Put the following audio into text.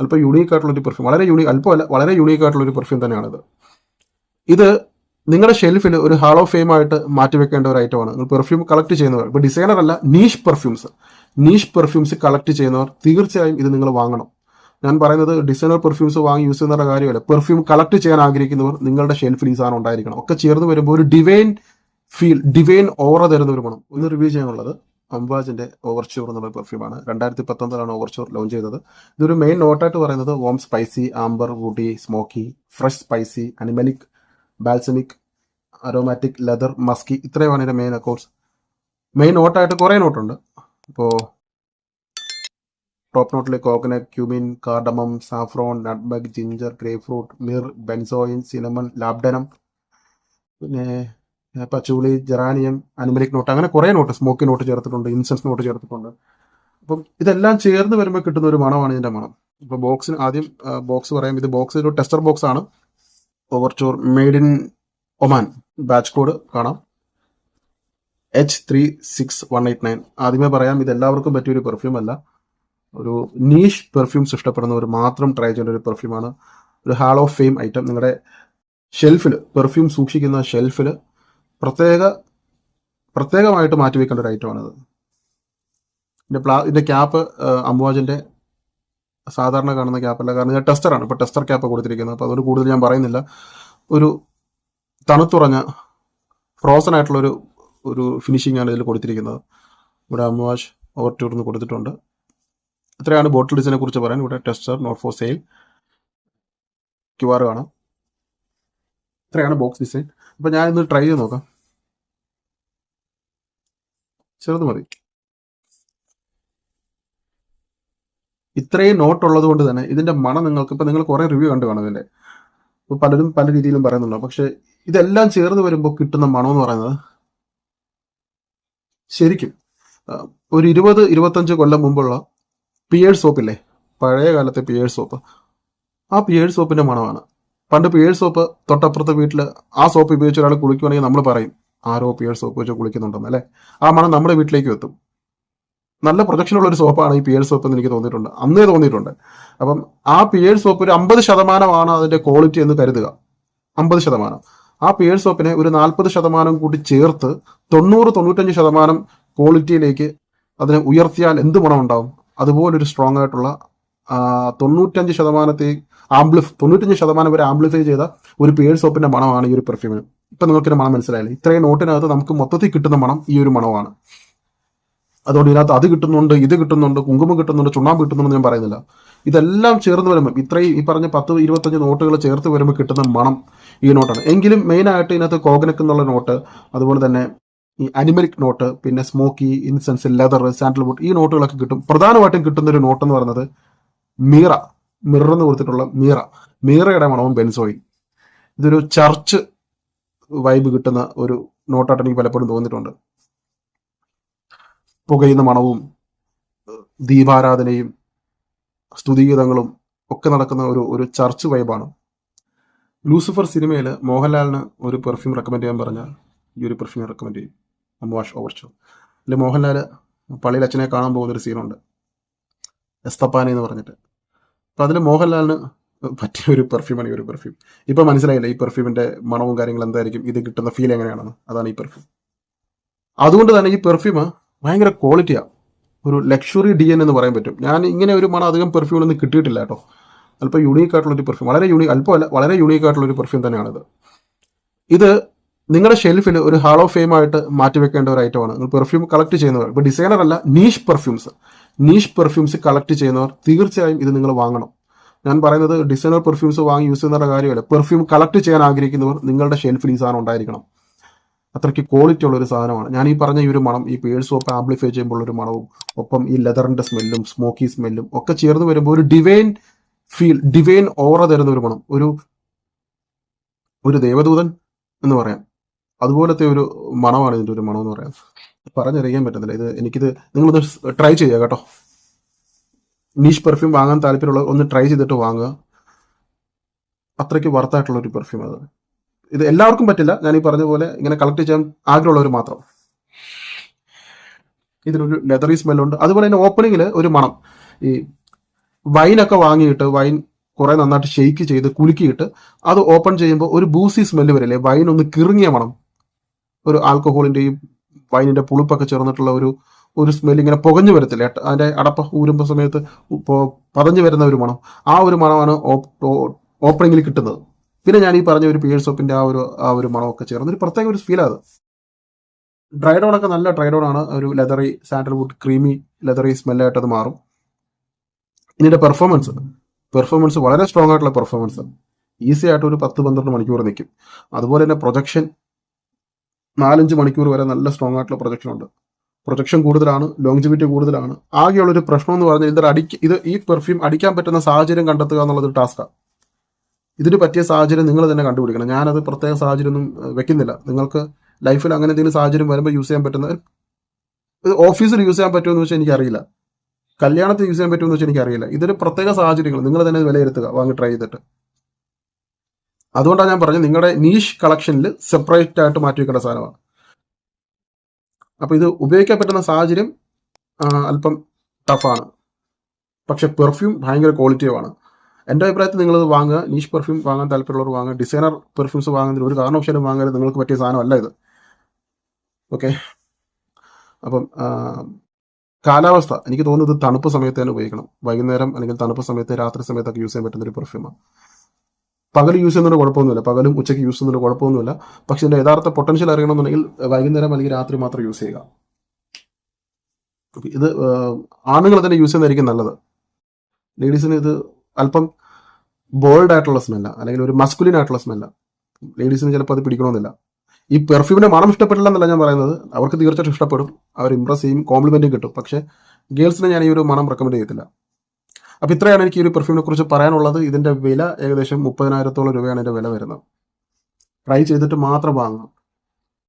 അല്പം യുണീക്ക് ആയിട്ടുള്ള ഒരു പെർഫ്യൂം വളരെ യുണീ അല്പം അല്ല വളരെ യുണീക്ക് ആയിട്ടുള്ള ഒരു പെർഫ്യൂം തന്നെയാണിത്. ഇത് നിങ്ങളുടെ ഷെൽഫിൽ ഒരു ഹാൾ ഓഫ് ഫെയിം ആയിട്ട് മാറ്റിവെക്കേണ്ട ഒരു ഐറ്റമാണ് നിങ്ങൾ പെർഫ്യൂം കളക്ട് ചെയ്യുന്നവർ ഇപ്പോൾ ഡിസൈനർ അല്ല niche perfumes niche perfumes collect ചെയ്യുന്നവർ തീർച്ചയായും ഇത് നിങ്ങൾ വാങ്ങണം. ഞാൻ പറയുന്നത് ഡിസൈനർ പെർഫ്യൂംസ് വാങ്ങി യൂസ് ചെയ്യുന്ന കാര്യമല്ല. പെർഫ്യൂം കളക്ട് ചെയ്യാൻ ആഗ്രഹിക്കുന്നവർ നിങ്ങളുടെ ഷെൽഫിൽ ഈ സാധനം ഉണ്ടായിരിക്കണം. ഒക്കെ ചേർന്ന് വരുമ്പോൾ ഒരു ഡിവൈൻ ഫീൽ ഡിവൈൻ ഓറ തരുന്ന ഒരു മണം ഒന്ന് റിവ്യൂ ചെയ്യാനുള്ളത്. അംബാജിന്റെ ഓവർച്യൂർ എന്നുള്ള പെർഫ്യൂമാണ് രണ്ടായിരത്തി പത്തൊമ്പതിലാണ് ഓവർച്യൂർ ലോഞ്ച് ചെയ്തത്. ഇതൊരു മെയിൻ നോട്ടായിട്ട് പറയുന്നത് warm spicy amber woody smoky fresh spicy animalic balsamic aromatic leather musky ഇത്രയുമാണ് ഇതിന്റെ മെയിൻ അക്കോർഡ്സ് മെയിൻ നോട്ടായിട്ട് കുറേ നോട്ടുണ്ട് ഇപ്പോൾ ടോപ്പ് നോട്ടിൽ coconut cumin cardamom saffron nutmeg ginger grapefruit myrrh benzoin cinnamon labdanum പിന്നെ പച്ചൂളി ജെറാനിയം അനുമലിക് നോട്ട് അങ്ങനെ കുറേ note smoky note ചേർത്തിട്ടുണ്ട് incense note ചേർത്തിട്ടുണ്ട്. അപ്പം ഇതെല്ലാം ചേർന്ന് വരുമ്പോൾ കിട്ടുന്ന ഒരു മണമാണ് ഇതിന്റെ മണം. ഇപ്പൊ ബോക്സിന് ആദ്യം ബോക്സ് പറയാം ഇത് ബോക്സ് ഒരു ടെസ്റ്റർ ബോക്സ് ആണ്. ഓവർചോർ made in Oman batch code കാണാം. H three six one eight nine ആദ്യമേ പറയാം ഇത് എല്ലാവർക്കും പറ്റിയ ഒരു പെർഫ്യൂം അല്ല. ഒരു നീഷ് പെർഫ്യൂംസ് ഇഷ്ടപ്പെടുന്നവർ മാത്രം ട്രൈ ചെയ്യേണ്ട ഒരു പെർഫ്യൂമാണ് ഒരു ഹാൾ ഓഫ് ഫെയിം ഐറ്റം നിങ്ങളുടെ ഷെൽഫിൽ പെർഫ്യൂം സൂക്ഷിക്കുന്ന ഷെൽഫിൽ പ്രത്യേക പ്രത്യേകമായിട്ട് മാറ്റിവെക്കേണ്ട ഒരു ഐറ്റമാണിത് ഇതിന്റെ പ്ലാ ഇതിന്റെ ക്യാപ്പ് അംബുവാജിന്റെ സാധാരണ കാണുന്ന ക്യാപ്പല്ല കാരണം ഇത് ടെസ്റ്ററാണ് ഇപ്പോൾ ടെസ്റ്റർ ക്യാപ്പ് കൊടുത്തിരിക്കുന്നത്. അപ്പോൾ അതുകൊണ്ട് കൂടുതൽ ഞാൻ പറയുന്നില്ല. ഒരു തണുത്തുറഞ്ഞ ഫ്രോസൺ ആയിട്ടുള്ള ഒരു ഒരു ഫിനിഷിംഗ് ആണ് ഇതിൽ കൊടുത്തിരിക്കുന്നത്. ഇവിടെ അംബുവാജ് ഓവർ ടൂർന്ന് കൊടുത്തിട്ടുണ്ട്. ഇത്രയാണ് ബോട്ടിൽ ഡിസൈനെ കുറിച്ച് പറയാൻ. ഇവിടെ tester note for sale Q R കാണാം. ഇത്രയാണ് ബോക്സ് ഡിസൈൻ അപ്പോൾ ഇന്ന് ട്രൈ ചെയ്ത് നോക്കാം. ചെറുത് മതി. ഇത്രയും നോട്ട് ഉള്ളത് കൊണ്ട് തന്നെ ഇതിന്റെ മണം നിങ്ങൾക്ക് ഇപ്പൊ നിങ്ങൾ കുറേ റിവ്യൂ കണ്ടു കാണും ഇതിന്റെ. ഇപ്പൊ പലരും പല രീതിയിലും പറയുന്നുണ്ടോ. പക്ഷെ ഇതെല്ലാം ചേർന്ന് വരുമ്പോൾ കിട്ടുന്ന മണം എന്ന് പറയുന്നത് ശരിക്കും ഒരു ഇരുപത് ഇരുപത്തഞ്ച് കൊല്ലം മുമ്പുള്ള പിയേഴ്സ് സോപ്പില്ലേ പഴയ കാലത്തെ പിയേഴ്സ് സോപ്പ് ആ പിയേഴ്സ് സോപ്പിന്റെ മണമാണ്. പണ്ട് പിയേഴ് സോപ്പ് തൊട്ടപ്പുറത്തെ വീട്ടിൽ ആ സോപ്പ് ഉപയോഗിച്ച് ഒരാൾ കുളിക്കുവാണെങ്കിൽ നമ്മൾ പറയും ആരോ പിയേഴ് സോപ്പ് വെച്ച് കുളിക്കുന്നുണ്ടെന്ന് അല്ലേ? ആ മണം നമ്മുടെ വീട്ടിലേക്ക് എത്തും. നല്ല പ്രൊജക്ഷനുള്ള ഒരു സോപ്പാണ് ഈ പിയേഴ് സോപ്പ് എന്ന് എനിക്ക് തോന്നിയിട്ടുണ്ട്. അന്നേ തോന്നിയിട്ടുണ്ട്. അപ്പം ആ പിയേഴ് സോപ്പ് ഒരു അമ്പത് ശതമാനമാണ് അതിന്റെ ക്വാളിറ്റി എന്ന് കരുതുക. അമ്പത് ശതമാനം. ആ പിയേഴ് സോപ്പിനെ ഒരു നാൽപ്പത് ശതമാനം കൂടി ചേർത്ത് തൊണ്ണൂറ് തൊണ്ണൂറ്റഞ്ച് ശതമാനം ക്വാളിറ്റിയിലേക്ക് അതിനെ ഉയർത്തിയാൽ എന്ത് മണം ഉണ്ടാവും അതുപോലൊരു സ്ട്രോങ് ആയിട്ടുള്ള തൊണ്ണൂറ്റഞ്ച് ശതമാനത്തെ ആംപ്ലിഫ് തൊണ്ണൂറ്റഞ്ച് ശതമാനം വരെ ആംബ്ലിഫൈ ചെയ്ത ഒരു പേഴ്സ് സോപ്പിന്റെ മണമാണ് ഈ ഒരു പെർഫ്യൂമിന് ഇപ്പൊ നിങ്ങൾക്ക് മണം മനസ്സിലായില്ലേ? ഇത്രയും നോട്ടിനകത്ത് നമുക്ക് മൊത്തത്തിൽ കിട്ടുന്ന മണം ഈ ഒരു മണമാണ്. അതുകൊണ്ട് ഇതിനകത്ത് അത് കിട്ടുന്നുണ്ട് ഇത് കിട്ടുന്നുണ്ട് കുങ്കുമം കിട്ടുന്നുണ്ട് ചുണ്ണാമ്പ് കിട്ടുന്നുണ്ട് ഞാൻ പറയുന്നില്ല. ഇതെല്ലാം ചേർന്ന് വരുമ്പോൾ ഇത്രയും ഈ പറഞ്ഞ പത്ത് ഇരുപത്തഞ്ച് നോട്ടുകൾ ചേർത്ത് വരുമ്പോൾ കിട്ടുന്ന മണം ഈ നോട്ടാണ്. എങ്കിലും മെയിനായിട്ട് ഇതിനകത്ത് കോഗനക്ക് എന്നുള്ള നോട്ട് അതുപോലെ തന്നെ ഈ അനിമലിക് നോട്ട് പിന്നെ സ്മോക്കി ഇൻസെൻസ് ലെതർ സാൻഡൽവുഡ് ഈ നോട്ടുകളൊക്കെ കിട്ടും. പ്രധാനമായിട്ടും കിട്ടുന്ന ഒരു നോട്ട് എന്ന് പറയുന്നത് മീറ മിറർ എന്ന് കൊടുത്തിട്ടുള്ള മീറ. മീറയുടെ മണവും ബെൻസോയി. ഇതൊരു ചർച്ച് വൈബ് കിട്ടുന്ന ഒരു നോട്ടായിട്ട് എനിക്ക് പലപ്പോഴും തോന്നിയിട്ടുണ്ട്. പുകയുന്ന മണവും ദീപാരാധനയും സ്തുതിഗീതങ്ങളും ഒക്കെ നടക്കുന്ന ഒരു ഒരു ചർച്ച് വൈബാണ് ലൂസിഫർ സിനിമയിൽ മോഹൻലാലിന് ഒരു പെർഫ്യൂം റെക്കമെൻഡ് ചെയ്യാൻ പറഞ്ഞാൽ ഈ ഒരു പെർഫ്യൂം റെക്കമെൻഡ് ചെയ്യും. അമ്പാഷ് ഓവർച്ചു അതിൽ മോഹൻലാൽ പള്ളിയിൽ അച്ഛനെ കാണാൻ പോകുന്ന ഒരു സീനുണ്ട് എസ്തപ്പാനെ എന്ന് പറഞ്ഞിട്ട്. അപ്പം അതിൽ മോഹൻലാലിന് പറ്റിയ ഒരു പെർഫ്യൂമാണ് ഈ ഒരു പെർഫ്യൂം ഇപ്പൊ മനസ്സിലായില്ല ഈ പെർഫ്യൂമിന്റെ മണവും കാര്യങ്ങളും എന്തായിരിക്കും? ഇത് കിട്ടുന്ന ഫീൽ എങ്ങനെയാണെന്ന്? അതാണ് ഈ പെർഫ്യൂം അതുകൊണ്ട് തന്നെ ഈ പെർഫ്യൂം ഭയങ്കര ക്വാളിറ്റിയാണ് ഒരു ലക്ഷറി ഡി എൻ എന്ന് പറയാൻ പറ്റും. ഞാൻ ഇങ്ങനെ ഒരു മണം അധികം പെർഫ്യൂമൊന്നും കിട്ടിയിട്ടില്ല കേട്ടോ. അല്പം യുണീക്ക് ആയിട്ടുള്ള ഒരു പെർഫ്യൂം വളരെ യൂണീക്ക് അല്പം അല്ല വളരെ യൂണീക്ക് ആയിട്ടുള്ള ഒരു പെർഫ്യൂം തന്നെയാണിത്. ഇത് നിങ്ങളുടെ ഷെൽഫിൽ ഒരു ഹാൾ ഓഫ് ഫെയിം ആയിട്ട് മാറ്റിവെക്കേണ്ട ഒരു ഐറ്റമാണ് നിങ്ങൾ പെർഫ്യൂം കളക്ട് ചെയ്യുന്നവർ. ഇപ്പൊ ഡിസൈനർ അല്ല niche perfumes niche perfumes collect ചെയ്യുന്നവർ തീർച്ചയായും ഇത് നിങ്ങൾ വാങ്ങണം. ഞാൻ പറയുന്നത് ഡിസൈനർ പെർഫ്യൂംസ് വാങ്ങി യൂസ് ചെയ്യുന്ന കാര്യമല്ല. പെർഫ്യൂം കളക്ട് ചെയ്യാൻ ആഗ്രഹിക്കുന്നവർ നിങ്ങളുടെ ഷെൽഫിൽ ഈ സാധനം ഉണ്ടായിരിക്കണം. അത്രയ്ക്ക് ക്വാളിറ്റി ഉള്ള ഒരു സാധനമാണ്. ഞാൻ ഈ പറഞ്ഞ ഈ ഒരു മണം ഈ പേഴ്സ് ഒപ്പം ആംപ്ലിഫൈ ചെയ്യുമ്പോൾ ഒരു മണവും ഒപ്പം ഈ ലെതറിന്റെ സ്മെല്ലും സ്മോക്കി സ്മെല്ലും ഒക്കെ ചേർന്ന് വരുമ്പോൾ ഒരു ഡിവൈൻ ഫീൽ ഡിവൈൻ ഓറ തരുന്ന ഒരു മണം. ഒരു ഒരു ദേവദൂതൻ എന്ന് പറയാം. അതുപോലത്തെ ഒരു മണമാണ് ഇതിന്റെ ഒരു മണം എന്ന് പറയാം. പറഞ്ഞറിയാൻ പറ്റുന്നില്ല ഇത് എനിക്കിത് നിങ്ങളൊന്ന് ട്രൈ ചെയ്യുക കേട്ടോ. നീഷ് പെർഫ്യൂം വാങ്ങാൻ താല്പര്യമുള്ള ഒന്ന് ട്രൈ ചെയ്തിട്ട് വാങ്ങുക. അത്രയ്ക്ക് വർത്തായിട്ടുള്ള ഒരു പെർഫ്യൂം അത്. ഇത് എല്ലാവർക്കും പറ്റില്ല. ഞാൻ ഈ പറഞ്ഞ പോലെ ഇങ്ങനെ കളക്ട് ചെയ്യാൻ ആഗ്രഹമുള്ളവർ മാത്രം. ഇതിനൊരു ലെതറി സ്മെല്ലുണ്ട് അതുപോലെ തന്നെ ഓപ്പണിങ്ങിൽ ഒരു മണം. ഈ വൈനൊക്കെ വാങ്ങിയിട്ട് വൈൻ കുറെ നന്നായിട്ട് ഷെയ്ക്ക് ചെയ്ത് കുലുക്കിയിട്ട് അത് ഓപ്പൺ ചെയ്യുമ്പോൾ ഒരു ബൂസി സ്മെല്ല് വരില്ലേ? വൈൻ ഒന്ന് കിറുങ്ങിയ മണം. ഒരു ആൽക്കഹോളിന്റെയും വൈനിന്റെ പുളിപ്പൊക്കെ ചേർന്നിട്ടുള്ള ഒരു ഒരു സ്മെൽ ഇങ്ങനെ പുകഞ്ഞു വരത്തില്ല. അതിന്റെ അടപ്പ ഊരുമ്പോൾ സമയത്ത് പതഞ്ഞു വരുന്ന ഒരു മണം. ആ ഒരു മണമാണ് ഓപ്പണിങ്ങിൽ കിട്ടുന്നത്. പിന്നെ ഞാൻ ഈ പറഞ്ഞ ഒരു പിയേഴ്സ് സോപ്പിന്റെ ആ ഒരു ആ ഒരു മണമൊക്കെ ചേർന്ന് ഒരു പ്രത്യേക ഒരു ഫീലാണ് അത്. ഡ്രൈ ഡോൺ ഒക്കെ നല്ല ഡ്രൈ ഡോൺ ആണ്. ഒരു ലെതറി സാൻഡൽവുഡ് ക്രീമി ലെതറി സ്മെല്ലായിട്ട് അത് മാറും. ഇതിന്റെ പെർഫോമൻസ് പെർഫോമൻസ് വളരെ സ്ട്രോങ് ആയിട്ടുള്ള പെർഫോമൻസ് ഈസി ആയിട്ട് ഒരു പത്ത് പന്ത്രണ്ട് മണിക്കൂർ നിൽക്കും അതുപോലെ തന്നെ പ്രൊജക്ഷൻ നാലഞ്ച് മണിക്കൂർ വരെ നല്ല സ്ട്രോങ് ആയിട്ടുള്ള പ്രൊജക്ഷൻ ഉണ്ട്. പ്രൊജക്ഷൻ കൂടുതലാണ് ലോങ്ജിവിറ്റി കൂടുതലാണ്. ആകെയുള്ള ഒരു പ്രശ്നം എന്ന് പറഞ്ഞാൽ ഇതൊരു അടിക്ക ഇത് ഈ പെർഫ്യൂം അടിക്കാൻ പറ്റുന്ന സാഹചര്യം കണ്ടെത്തുക എന്നുള്ളത് ടാസ്ക്കാണ് ഇതിന് പറ്റിയ സാഹചര്യം നിങ്ങൾ തന്നെ കണ്ടുപിടിക്കണം. ഞാനത് പ്രത്യേക സാഹചര്യം ഒന്നും വെക്കുന്നില്ല. നിങ്ങൾക്ക് ലൈഫിൽ അങ്ങനെ എന്തെങ്കിലും സാഹചര്യം വരുമ്പോൾ യൂസ് ചെയ്യാൻ പറ്റുന്ന ഇത് ഓഫീസിൽ യൂസ് ചെയ്യാൻ പറ്റുമെന്ന് വെച്ചാൽ എനിക്കറിയില്ല. കല്യാണത്തിൽ യൂസ് ചെയ്യാൻ പറ്റുമെന്ന് വെച്ചാൽ എനിക്കറിയില്ല. ഇതൊരു പ്രത്യേക സാഹചര്യങ്ങൾ നിങ്ങൾ തന്നെ വിലയിരുത്തുക. വാങ്ങി ട്രൈ ചെയ്തിട്ട്. അതുകൊണ്ടാണ് ഞാൻ പറഞ്ഞത് നിങ്ങളുടെ നീഷ് കളക്ഷനിൽ സെപ്പറേറ്റ് ആയിട്ട് മാറ്റി വെക്കേണ്ട സാധനമാണ്. അപ്പോൾ ഇത് ഉപയോഗിക്കാൻ പറ്റുന്ന സാഹചര്യം അല്പം ടഫാണ് പക്ഷെ പെർഫ്യൂം ഭയങ്കര ക്വാളിറ്റിയുമാണ് എന്റെ അഭിപ്രായത്തിൽ നിങ്ങൾ വാങ്ങുക നീഷ് പെർഫ്യൂം വാങ്ങാൻ താല്പര്യമുള്ളവർ വാങ്ങുക ഡിസൈനർ പെർഫ്യൂംസ് വാങ്ങുന്നതിന് ഒരു കാരണവശാലും വാങ്ങരുത്. നിങ്ങൾക്ക് പറ്റിയ സാധനമല്ല ഇത്. ഓക്കെ അപ്പം കാലാവസ്ഥ. എനിക്ക് തോന്നുന്നത് തണുപ്പ് സമയത്ത് തന്നെ ഉപയോഗിക്കണം. വൈകുന്നേരം അല്ലെങ്കിൽ തണുപ്പ് സമയത്ത് രാത്രി സമയത്തൊക്കെ യൂസ് ചെയ്യാൻ പറ്റുന്ന ഒരു പെർഫ്യൂമാണ് പകൽ യൂസ് ചെയ്യുന്നതിന് കുഴപ്പമൊന്നുമില്ല. പകലും ഉച്ചയ്ക്ക് യൂസ് ചെയ്യുന്നതിന് കുഴപ്പമൊന്നുമില്ല. പക്ഷെ ഇതിന്റെ യഥാർത്ഥ പൊട്ടൻഷ്യൽ അറിയണമെന്നുണ്ടെങ്കിൽ വൈകുന്നേരം അല്ലെങ്കിൽ രാത്രി മാത്രം യൂസ് ചെയ്യുക. ഇത് ആണുങ്ങൾ തന്നെ യൂസ് ചെയ്യുന്നതായിരിക്കും നല്ലത്. ലേഡീസിന് ഇത് അല്പം ബോൾഡ് ആയിട്ടുള്ള സ്മെല്ല അല്ലെങ്കിൽ ഒരു മസ്കുലിൻ ആയിട്ടുള്ള സ്മെല്ല ലേഡീസിന് ചിലപ്പോൾ അത് പിടിക്കണമെന്നില്ല. ഈ പെർഫ്യൂമിന്റെ മണം ഇഷ്ടപ്പെട്ടില്ല എന്നല്ല ഞാൻ പറയുന്നത്. അവർക്ക് തീർച്ചയായിട്ടും ഇഷ്ടപ്പെടും. അവർ ഇമ്പ്രസ് ചെയ്യും കോംപ്ലിമെന്റും കിട്ടും. പക്ഷേ ഗേൾസിന് ഞാൻ ഈ ഒരു മണം റെക്കമെൻഡ് ചെയ്യത്തില്ല. അപ്പൊ ഇത്രയാണ് എനിക്ക് ഈ ഒരു പെർഫ്യൂമിനെ കുറിച്ച് പറയാനുള്ളത്. ഇതിന്റെ വില ഏകദേശം മുപ്പതിനായിരത്തോളം രൂപയാണ് ഇതിന്റെ വില വരുന്നത്. ട്രൈ ചെയ്തിട്ട് മാത്രം വാങ്ങാം